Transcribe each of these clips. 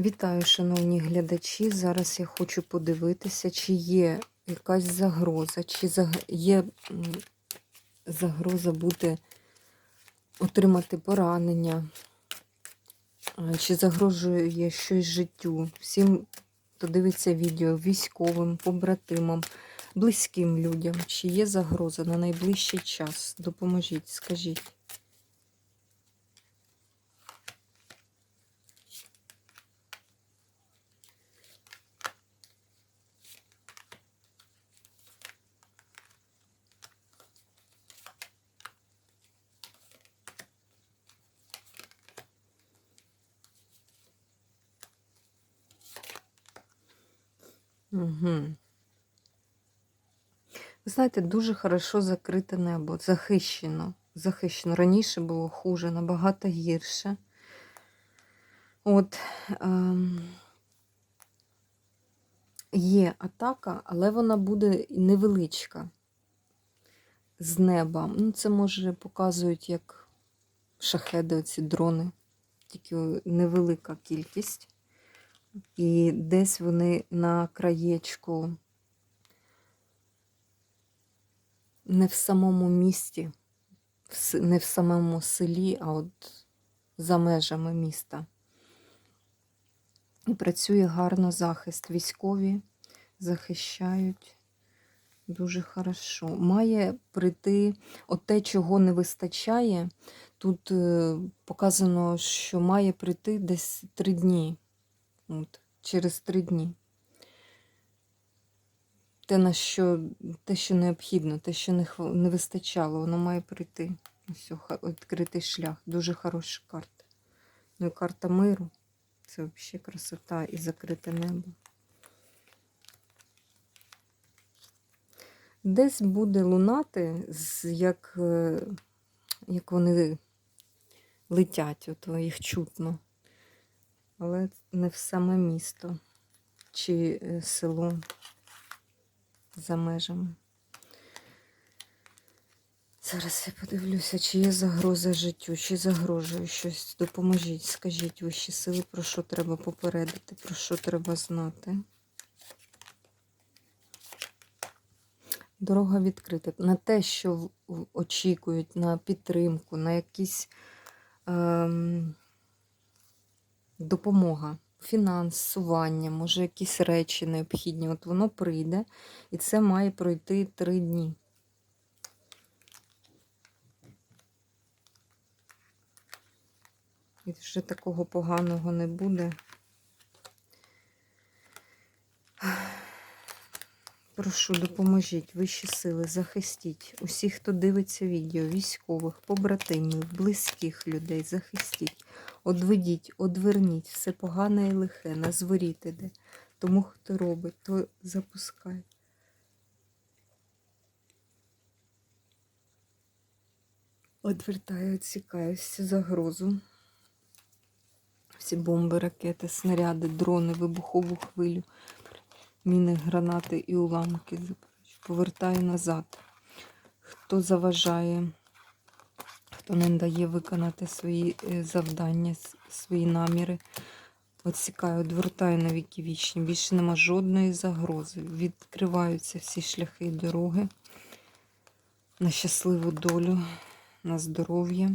Вітаю, шановні глядачі. Зараз я хочу подивитися, чи є якась загроза, чи є загроза бути, отримати поранення, чи загрожує щось життю. Всім, хто дивиться відео, військовим, побратимам, близьким людям, чи є загроза на найближчий час. Допоможіть, скажіть. Угу. Ви знаєте, дуже хорошо закрите небо, захищено. Захищено. Раніше було хуже, набагато гірше. От ем, є атака, але вона буде невеличка з неба. Ну, це може показують як шахеди, оці дрони, тільки невелика кількість. І десь вони на краєчку, не в самому місті, не в самому селі, а от за межами міста. І працює гарно захист. Військові захищають дуже хорошо. Має прийти от те, чого не вистачає. Тут е, показано, що має прийти десь три дні. От, через три дні. Те, на що, те, що необхідно, те, що не, не вистачало, воно має прийти. Ось, відкритий шлях. Дуже хороша карта. Ну і карта миру. Це взагалі красота і закрите небо. Десь буде лунати, як, е, як вони летять, от їх чутно. Але не в саме місто чи е, село за межами. Зараз я подивлюся, чи є загроза життю, чи загрожує щось. Допоможіть, скажіть вищі сили, про що треба попередити, про що треба знати. Дорога відкрита. На те, що очікують, на підтримку, на якісь ем, допомога, фінансування, може, якісь речі необхідні. От воно прийде, і це має пройти три дні. І вже такого поганого не буде. Прошу, допоможіть, вищі сили, захистіть усіх, хто дивиться відео, військових, побратимів, близьких людей, захистіть, одведіть, одверніть все погане і лихе, на зворіт іде. Тому хто робить, то запускай. Одвертаю, відсікаю всю загрозу. Всі бомби, ракети, снаряди, дрони, вибухову хвилю, міни, гранати і уламки. Повертаю назад. Хто заважає, хто не дає виконати свої е, завдання, свої наміри. Отсікаю, відвертаю на віки вічні. Більше нема жодної загрози. Відкриваються всі шляхи і дороги на щасливу долю, на здоров'я,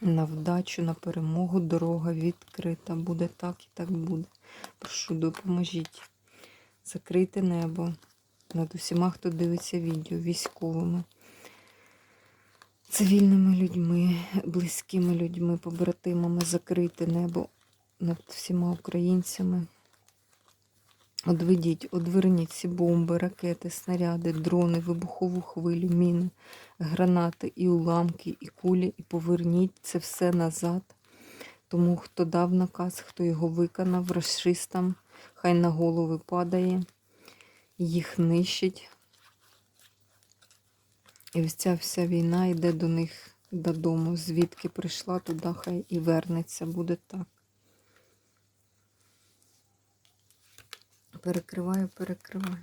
на вдачу, на перемогу. Дорога відкрита. Буде так і так буде. Прошу, допоможіть. Закрийте небо над усіма, хто дивиться відео, військовими, цивільними людьми, близькими людьми, побратимами, закрийте небо над всіма українцями. Одведіть, одверніть ці бомби, ракети, снаряди, дрони, вибухову хвилю, міни, гранати і уламки, і кулі, і поверніть це все назад. Тому хто дав наказ, хто його виконав, расистам, хай на голови падає, їх нищить. І ось ця вся війна йде до них додому. Звідки прийшла, туди хай і вернеться. Буде так. Перекриваю, перекриваю.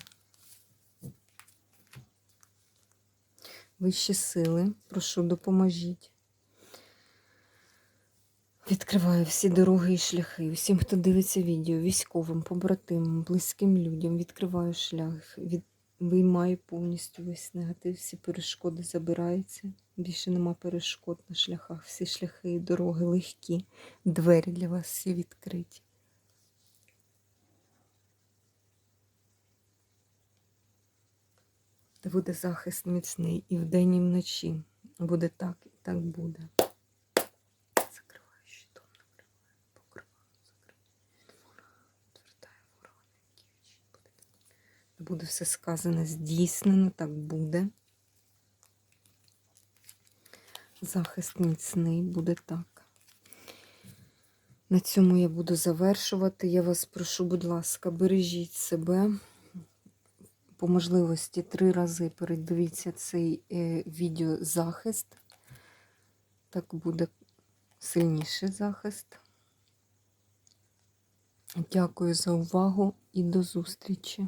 Вищі сили, прошу, допоможіть. Відкриваю всі дороги і шляхи. Усім, хто дивиться відео, військовим, побратимам, близьким людям, відкриваю шлях, від... виймаю повністю весь негатив, всі перешкоди забираються. Більше нема перешкод на шляхах. Всі шляхи і дороги легкі, двері для вас всі відкриті. Буде захист міцний і вдень, і вночі. Буде так, і так буде. Закриваю щитом, накриваю, покриваю, закриваю. Звертаю ворога. Буде все сказане, здійснено, так буде. Захист міцний буде так. На цьому я буду завершувати. Я вас прошу, будь ласка, бережіть себе. По можливості три рази передивіться цей е, відеозахист. Так буде сильніший захист. Дякую за увагу і до зустрічі!